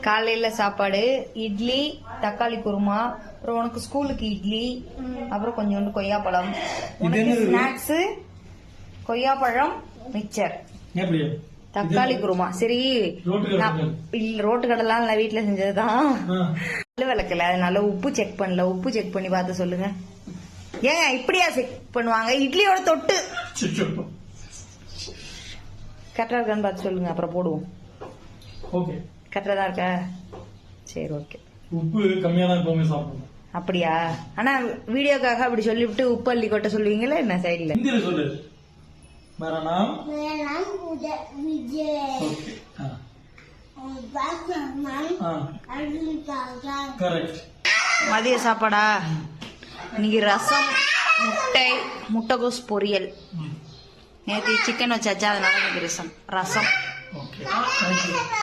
காலையில சாப்பாடு இட்லி தக்காளி குருமா அப்புறம் உனக்கு ஸ்கூலுக்கு இட்லி அப்புறம் கொஞ்சோண்டு கொய்யாப்பழம் உனக்கு? ஸ்நாக்ஸ் கொய்யாப்பழம் மிக்சர் தக்காளி குருமா. சரி ரோட்டு நான் கடைலாம் இல்ல வீட்டுல செஞ்சதுதான். ஆ. பல்லு விளக்கல. அதனால உப்பு செக் பண்ணல. உப்பு செக் பண்ணி பார்த்து சொல்லுங்க. ஏங்க இப்படியா செக் பண்ணுவாங்க? இட்லியோட தொட்டு. கரெக்டா இருக்கான்னு பார்த்து சொல்லுங்க. அப்புறம் போடுவோம். ஓகே கரெக்டா தான் இருக்கா சரி ஓகே உப்பு கம்மியா தான் எப்பவுமே சாப்பிடணும் அப்படியா ஆனா வீடியோக்காக அப்படி சொல்லிவிட்டு உப்பு அள்ளி கொட்ட சொல்லுவீங்களா என்ன சைடுல ஹிந்தியில சொல்லு मेरा नाम मेरा नाम उदय विजय ओके हाँ और बात का नाम हाँ अर्जुन काका करेक्ट மதிய சாப்பாடா இன்னைக்கு ரசம் முட்டை முட்டைகோஸ் பொரியல் நேற்று சிக்கன் வச்சாச்சா அதனால இன்னைக்கு rasam rasam okay thank you